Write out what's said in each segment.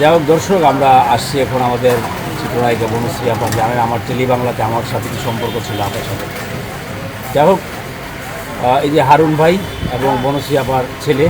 যাই হোক দর্শক আমরা আসছি এখন আমাদের চিত্রনায়িকা বনশ্রী। আপনার জানেন আমার টেলি বাংলাতে আমার সাথে কি সম্পর্ক ছিল আপনার সাথে। যাই হোক এই যে হারুন ভাই এবং বনশ্রী আপার ছেলে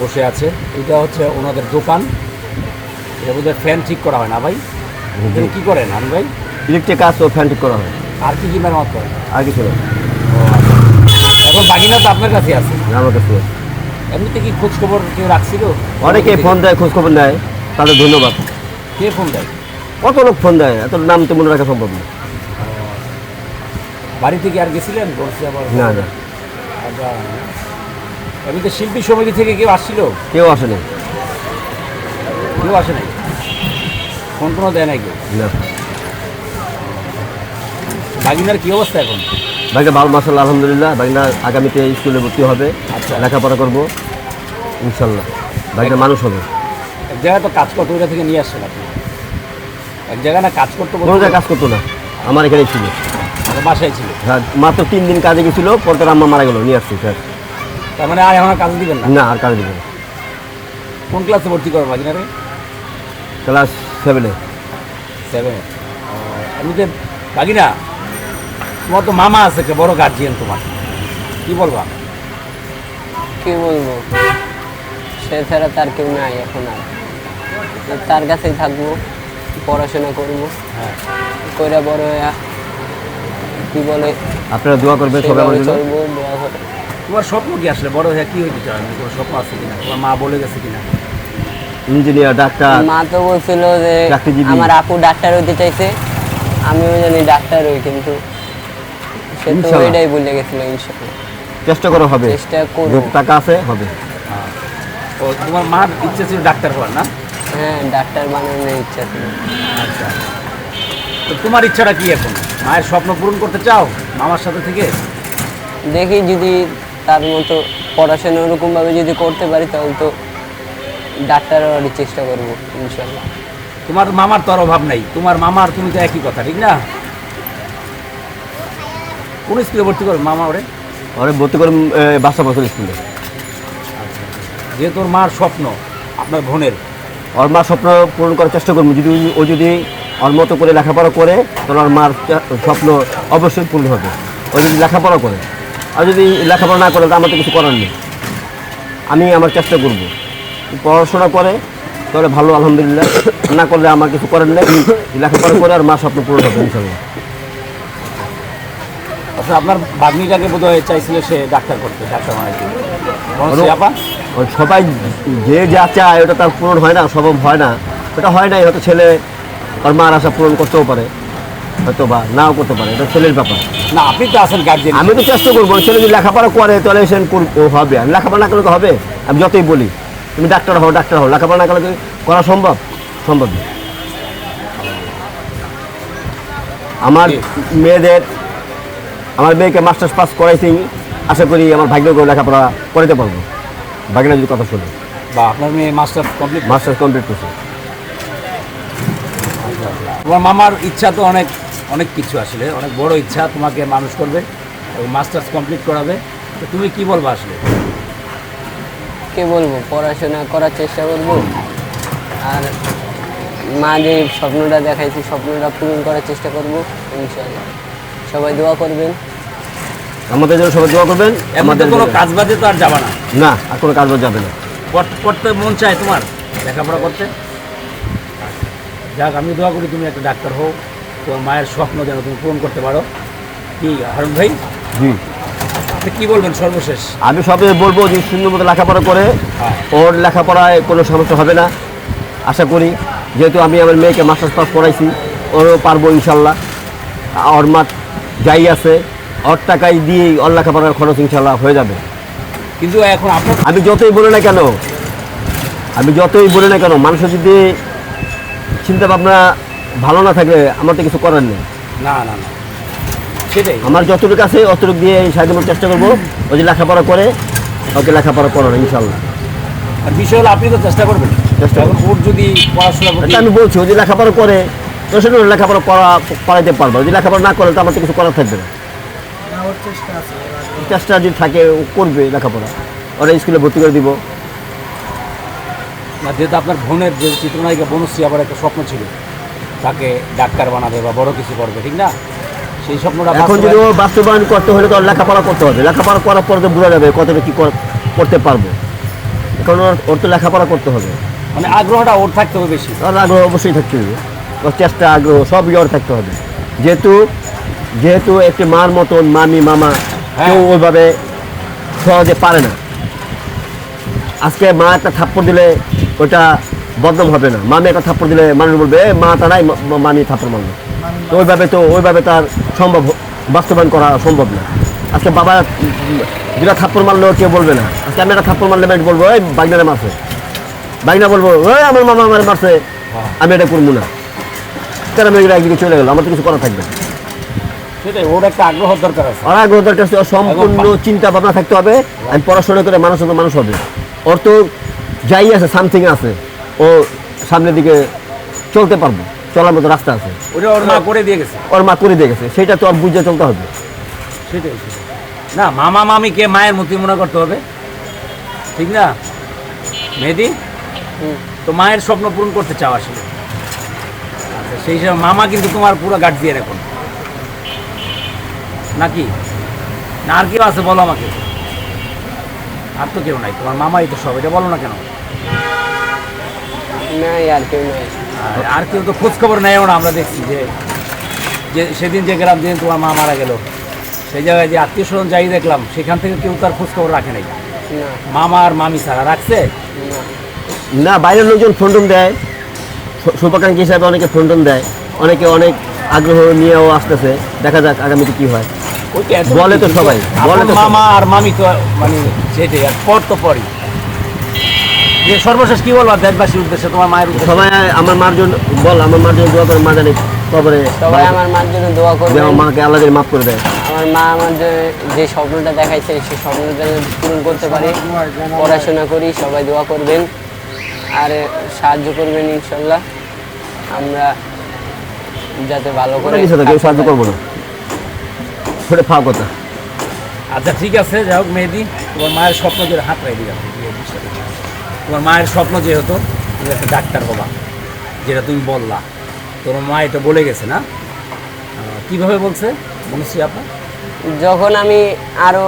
বসে আছে এটা হচ্ছে ওনাদের দোকান। এটা বোধহয় ফ্যান ঠিক করা হয় না ভাই? কী করেন হারুন ভাই? ইলেকট্রিক কাজ ও ফ্যান ঠিক করা হয়। আর কি কি মেরামত করেন? আর কিছু আচ্ছা। এখন বাগিনা তো আপনার কাছে আছে। আমার কাছে এমনিতে কি খোঁজ খবর কেউ রাখছিল? অনেকে ফোন দেয় খোঁজ খবর নেয় তাদের ধন্যবাদ। কে ফোন দেয়? কত লোক ফোন দেয় এত নাম তো মনে রাখা সম্ভব না। বাড়ি থেকে আর গেছিলেন? বলছি আবার। না না। আচ্ছা। এমনিতে শিল্পী সমিতি থেকে কেউ আসছিল? কেউ আসেনি। কেউ আসে নাই ফোন কোনো দেয় নাই কেউ? না। বাগিনার কি অবস্থা এখন? বাকিটা ভালো মাসাল্লাহ আলহামদুলিল্লাহ বাকিটা আগামীতে স্কুলে ভর্তি হবে আচ্ছা। লেখাপড়া করব ইনশাল্লাহ। বাকিটা মানুষ হবে। এক জায়গায় তো কাজ করতো ওইটা থেকে নিয়ে আসছেন আপনি। এক জায়গায় না কাজ করতো কোনো জায়গায় কাজ করতো না। আমার এখানে ছিল। বাসায় ছিল। হ্যাঁ, মাত্র তিন দিন কাজে গেছিল পরে তার আম্মা মারা গেল নিয়ে আসছি স্যার। তার মানে আর এখন কাজ দিবেন না? না আর কাজে দেবে না। কোন ক্লাসে ভর্তি করবেন বাগিনারে ক্লাস সেভেনে। সেভেনে। এমনিতে বাগিনা তোমার তো মামা আছে একটা বড় গার্জিয়ান তোমার। কি বলবা? কি বলব? সে ছাড়া তার কেউ নাই এখন আর। তার কাছেই থাকব পড়াশোনা করব। হ্যাঁ। করে বড় হয়ে কি বলে আপনারা দোয়া করবেন সবাই আমার জন্য? চলবো দোয়া করে তোমার স্বপ্ন কি আসলে? বড় হয়ে কি হইতে চাও? তোমার স্বপ্ন আছে কিনা? তোমার মা বলে গেছে কিনা? ইঞ্জিনিয়ার ডাক্তার মা তো বলছিল যে আমার আপু ডাক্তার হইতে চাইছে আমিও জানি ডাক্তার হই কিন্তু সে তো ইনশাল্লাহ। বলে গেছিল ইনশাল্লাহ চেষ্টা করা হবে। চেষ্টা করব টাকা আছে হবে। ও তোমার মার ইচ্ছে ছিল ডাক্তার হওয়ার না? হ্যাঁ ডাক্তার বানানোর ইচ্ছা ছিল। আচ্ছা। তো তোমার ইচ্ছাটা কি এখন? মায়ের স্বপ্ন পূরণ করতে চাও মামার সাথে থেকে? দেখি যদি তার মতো পড়াশোনা ওরকমভাবে যদি করতে পারি তাহলে তো ডাক্তার হওয়ারই চেষ্টা করব ইনশাল্লাহ তোমার মামার তো আর অভাব নাই। তোমার মামার তুমি তো একই কথা ঠিক না? কোন স্কুলে ভর্তি করো মামা ওরে? ওরে ভর্তি করে বাচ্চা বছর স্কুলে। যে তোর মার স্বপ্ন আপনার বোনের। ওর মার স্বপ্ন পূরণ করার চেষ্টা করব। যদি ও যদি ওর মতো করে লেখাপড়া করে তাহলে ওর মার স্বপ্ন অবশ্যই পূরণ হবে। ও যদি লেখাপড়া করে আর যদি লেখাপড়া না করে তো আমার তো কিছু করার নেই। আমি আমার চেষ্টা করব। পড়াশোনা করে তাহলে ভালো আলহামদুলিল্লাহ। না করলে আমার কিছু করার নেই। লেখাপড়া করে আর মার স্বপ্ন পূরণ হবে ইনশাল্লাহ। অর্থাৎ আপনার বাগ্নিটাকে বোধ হয় চাইছিল সে ডাক্তার করতে ডাক্তার আপা সবাই যে যা চায় ওটা তার পূরণ হয় না সম্ভব হয় না। ওটা হয় নাই হয়তো ছেলে ওর মার আশা পূরণ করতেও পারে। হয়তো বা নাও করতে পারে এটা ছেলের ব্যাপার। না আপনি তো আছেন গার্জেন আমি তো চেষ্টা করব ছেলে যদি লেখাপড়া করে তাহলে সে হবে। আমি লেখাপড়া না করলে তো হবে? আমি যতই বলি তুমি ডাক্তার হও ডাক্তার হও লেখাপড়া না করলে কি করা সম্ভব? সম্ভব না। আমার মেয়েদের আমার মেয়েকে মাস্টার্স পাস করাইছি আশা করি আমার ভাগ্যকে লেখাপড়া করাতে পারব। ভাগ্যটা যদি কথা শুনে। বা আপনার মেয়ে মাস্টার কমপ্লিট মাস্টার্স কমপ্লিট করছে। তোমার মামার ইচ্ছা তো অনেক অনেক কিছু আসলে অনেক বড় ইচ্ছা তোমাকে মানুষ করবে এবং মাস্টার্স কমপ্লিট করাবে। তো তুমি কি বলবা আসলে? কে বলব? পড়াশোনা করার চেষ্টা করব। আর মা যে স্বপ্নটা দেখাইছি স্বপ্নটা পূরণ করার চেষ্টা করব ইনশাল্লাহ সবাই দোয়া করবেন। আমাদের জন্য সবাই দোয়া করবেন আমাদের কোনো কাজ বাজে তো আর যাবা না। না আর কোনো কাজ বাজ যাবে না। পড়- পড়তে মন চায় তোমার? লেখাপড়া করতে? যাক আমি দোয়া করি তুমি একটা ডাক্তার হও। তোমার মায়ের স্বপ্ন যেন তুমি পূরণ করতে পারো। কি হারুন ভাই? জি। আপনি কি বলবেন সর্বশেষ? আমি সবে বলব যে সুন্দর মতো লেখাপড়া করে হ্যাঁ। ওর লেখাপড়ায় কোনো সমস্যা হবে না। আশা করি যেহেতু আমি আমার মেয়েকে মাস্টার্স পাস করাইছি ওরও পারব ইনশাল্লাহ। ওর মা যাই আছে অর টাকাই দিয়েই ওর লেখাপড়ার খরচ ইনশাল্লাহ হয়ে যাবে। কিন্তু এখন আপনার আমি যতই বলি না কেন আমি যতই বলি না কেন মানুষের যদি চিন্তা ভাবনা ভালো না থাকলে আমার তো কিছু করার নেই। না না না। সেটাই। আমার যতটুকু আছে অতটুকু দিয়ে সাহায্য করার চেষ্টা করব। ও যে লেখাপড়া করে ওকে লেখাপড়া করানো ইনশাল্লাহ আর বিষয় হলো আপনি তো চেষ্টা করবেন। চেষ্টা এখন ওর যদি পড়াশোনা আমি বলছি ও যে লেখাপড়া করে তো সেটা লেখাপড়া করা করাইতে পারব। যদি লেখাপড়া না করে তো আমার তো কিছু করার থাকবে না। চেষ্টা যদি থাকে ও করবে লেখাপড়া। ওরা স্কুলে ভর্তি করে দিব। যেহেতু আপনার বোনের যে চিত্রনায়িকা বনশ্রী আবার একটা স্বপ্ন ছিল তাকে ডাক্তার বানাবে বা বড় কিছু করবে ঠিক না? সেই স্বপ্নটা এখন যদি ও বাস্তবায়ন করতে হলে তো লেখাপড়া করতে হবে। লেখাপড়া করার পর তো বোঝা যাবে কতটা কী কর- করতে পারবে। এখন ওর তো লেখাপড়া করতে হবে। মানে আগ্রহটা ওর থাকতে হবে বেশি। ওর আগ্রহ অবশ্যই থাকতে হবে। চেষ্টা আগ্রহ সব ওর থাকতে হবে। যেহেতু যেহেতু একটি মার মতন মামি মামা হ্যাঁ। কেউ ওইভাবে সহজে পারে না। আজকে মা একটা থাপ্পড় দিলে ওটা বদনাম হবে না। মামি একটা থাপ্পড় দিলে মানুষ বলবে "এ, মা তারাই মামি থাপ্পড় মারলো। তো ওইভাবে তো ওইভাবে তার সম্ভব বাস্তবায়ন করা সম্ভব না। আজকে বাবা যেটা থাপ্পড় মারলেও কেউ বলবে না। আজকে আমি একটা থাপ্পড় মারলে আমি বলব ওই বাইনারে মারছে। বাইনা বলব ওই আমার মামা আমার মারছে। আমি এটা করব না। তারা মেয়েরা একদিকে চলে গেল আমার তো কিছু করা থাকবে না। সেটাই ওর একটা আগ্রহ দরকার আছে। আর আগ্রহ দরকার আছে, ওর সম্পূর্ণ চিন্তা ভাবনা থাকতে হবে আমি পড়াশোনা করে মানুষ হতো মানুষ হবে। ওর তো যাই আছে সামথিং আছে ও সামনের দিকে চলতে পারবে চলার মতো রাস্তা আছে। ওটা ওর মা করে দিয়ে গেছে। ওর মা করে দিয়ে গেছে সেটা তো আর বুঝে চলতে হবে। সেটাই। না মামা মামিকে মায়ের মতোই মনে করতে হবে। ঠিক না? মেহেদি হুম। তো মায়ের স্বপ্ন পূরণ করতে চাও আসলে? সেই হিসাবে মামা কিন্তু তোমার পুরো গার্ড দিয়ে এখন নাকি? না আর কেউ আছে বলো আমাকে। আর তো কেউ নাই তোমার মামাই তো সব এটা বলো না কেন? আর কেউ তো খোঁজ খবর নেয়ও না আমরা দেখছি যে যে সেদিন যে গেলাম যেদিন তোমার মা মারা গেল সেই জায়গায় যে আত্মীয় স্বজন যাই দেখলাম সেখান থেকে কেউ তার খোঁজ খবর রাখে নাই। না। মামা আর মামি ছাড়া রাখছে? না। বাইরের লোকজন ফোন দেয়। শুভাকাঙ্ক্ষী হিসাবে অনেকে ফোন দেয় অনেকে অনেক আগ্রহ নিয়েও আসতেছে। দেখা যাক আগামীতে কি হয়। বলে তো সবাই, বলে তো মামা আর মামি তো মানে সেটাই আর পর তো পরই। যে সর্বশেষ কি বলবা দেশবাসীর উদ্দেশ্যে তোমার মায়ের উদ্দেশ্যে? সবাই আমার মার জন্য বল আমার মার জন্য দোয়া করে মা জানি কবরে সবাই আমার মার জন্য দোয়া যে করবেন আমার মাকে আল্লাহ মাফ করে দেয়। আমার মা আমার যে- যে স্বপ্নটা দেখাইছে সেই স্বপ্নটা যেন পূরণ করতে পারি। পড়াশোনা করি সবাই দোয়া করবেন। আর সাহায্য করবেন ইনশাল্লাহ। আমরা যাতে ভালো করে সাহায্য করব না। ওটা ফাও কথা। আচ্ছা ঠিক আছে যাই হোক মেহেদি তোমার মায়ের স্বপ্ন যে হাত রাখি দিলাম তোমার মায়ের স্বপ্ন যে হতো তুমি একটা ডাক্তার হবা যেটা তুমি বললা। তোমার মা এটা বলে গেছে না? কীভাবে বলছে? মনুষ্য আপনার। যখন আমি আরও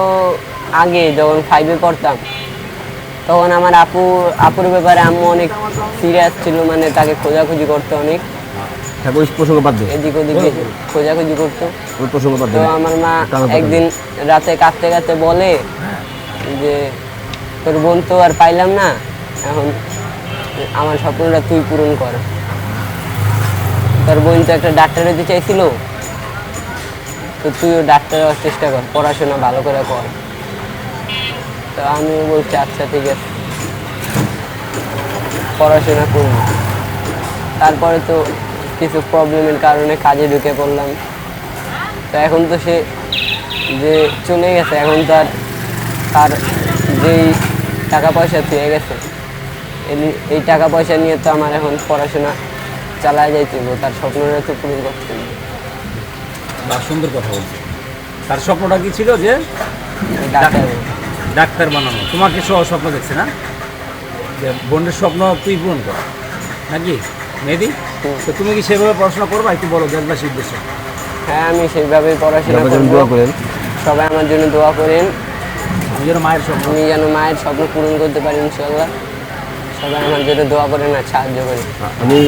আগে যখন ফাইভে পড়তাম তখন আমার আপু আপুর ব্যাপারে আম্মু অনেক সিরিয়াস ছিল মানে তাকে খোঁজাখুঁজি করতো অনেক। ওই প্রসঙ্গ বাদ দে। এদিক ওদিক খোঁজাখুঁজি করতো। ওই প্রসঙ্গ বাদ তো আমার মা। একদিন রাতে কাঁদতে কাঁদতে বলে যে তোর বোন তো আর পাইলাম না এখন আমার স্বপ্নটা তুই পূরণ কর। তোর বোন তো একটা ডাক্তার হতে চাইছিল তো তুইও ডাক্তার হওয়ার চেষ্টা কর পড়াশোনা ভালো করে কর। তো আমি বলছি আচ্ছা ঠিক আছে। পড়াশোনা করব। তারপরে তো কিছু প্রবলেমের কারণে কাজে ঢুকে পড়লাম। তো এখন তো সে যে চলে গেছে এখন তার তার যেই টাকা পয়সা পেয়ে গেছে এই- এই টাকা পয়সা নিয়ে তো আমার এখন পড়াশোনা চালায় যাইতে হবে তার স্বপ্নটা তো পূরণ করতে হবে সুন্দর কথা বলছে। তার স্বপ্নটা কি ছিল যে ডাক্তার ডাক্তার বানানো। তোমাকে সহ স্বপ্ন দেখছে না? যে বোনের স্বপ্ন তুই পূরণ কর। নাকি? হুম। তো তুমি কি সেভাবে পড়াশোনা করবা? একটু বলো দেশবাসীর উদ্দেশ্যে। হ্যাঁ আমি সেইভাবেই পড়াশোনা দোয়া করেন। সবাই আমার জন্য দোয়া করেন। আমি যেন মায়ের স্বপ্ন আমি যেন মায়ের স্বপ্ন পূরণ করতে পারি ইনশাল্লাহ সবাই আমার জন্য দোয়া করেন আর সাহায্য করেন। আমি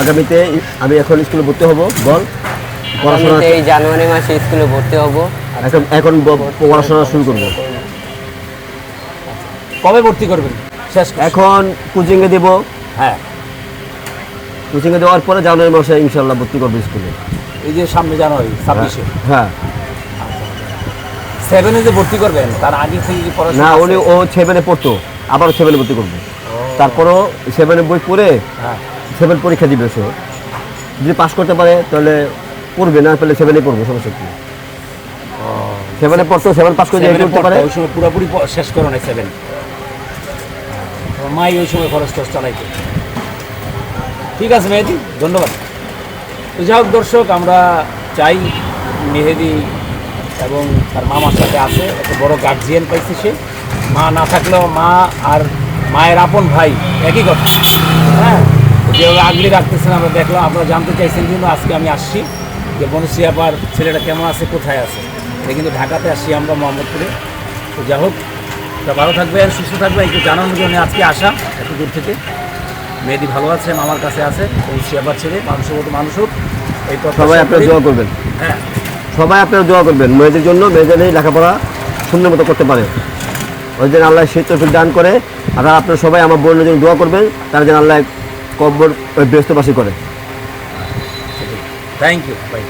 আগামীতে আমি এখন স্কুলে ভর্তি হব বল। পড়াশোনা এই জানুয়ারি মাসে স্কুলে ভর্তি হব। এখন এখন পড়াশোনা শুরু করব। কবে ভর্তি করবেন? শেষ এখন কোচিংয়ে দেব। হ্যাঁ। কোচিংয়ে দেওয়ার পরে জানুয়ারি মাসে ইনশাল্লাহ ভর্তি করব স্কুলে। এই যে সামনে জানুয়ারি ছাব্বিশে? হ্যাঁ। সেভেনে যে ভর্তি করবেন তার আগে থেকে কি পড়াশোনা না উনি ও সেভেনে পড়তো আবার সেভেনে ভর্তি করবে। তারপরও সেভেনে বই পড়ে হ্যাঁ। সেভেন পরীক্ষা দিবে সে। যদি পাস করতে পারে তাহলে পড়বে না পেলে সেভেনে পড়বে সমস্যা কি? সেভেনে পড়তো সেভেন পাস করে করতে পারে। ওই সময় পুরোপুরি শেষ করো নাই সেভেন মাই ওই সময় খরচ টরচ চালাইতে। ঠিক আছে মেহেদি, ধন্যবাদ। তো যাই হোক দর্শক, আমরা চাই মেহেদি এবং তার মামার সাথে আছে, একটা বড় গার্জিয়ান পাইছে সে। মা না থাকলেও মা আর মায়ের আপন ভাই, একই কথা। হ্যাঁ যেভাবে আগলে রাখতেছেন, আমরা দেখলাম, আপনারা জানতে চাইছেন কিন্তু আজকে আমি আসছি। যে বনশ্রী আবার ছেলেটা কেমন আছে, কোথায় আছে? এটা কিন্তু ঢাকাতে আসছি আমরা, মোহাম্মদপুরে। তো যাই হোক তা ভালো থাকবেন সুস্থ থাকবেন একটু জানানোর জন্য আজকে আসা এত দূর থেকে। মেয়েদি ভালো আছেন আমার কাছে আছে বনশ্রী আবার ছেলে মানুষের মতো মানুষ হোক। এই সবাই আপনারা। দোয়া করবেন। হ্যাঁ। সবাই আপনারা দোয়া করবেন মেয়েদের জন্য মেয়েদের এই লেখাপড়া সুন্দর মতো করতে পারে। ওই যেন আল্লাহ সেই তৌফিক দান করে আর আপনারা সবাই আমার বোনের জন্য দোয়া করবেন তারা যেন আল্লাহ কব্বর ব্যস্তবাসী করে। Thank you by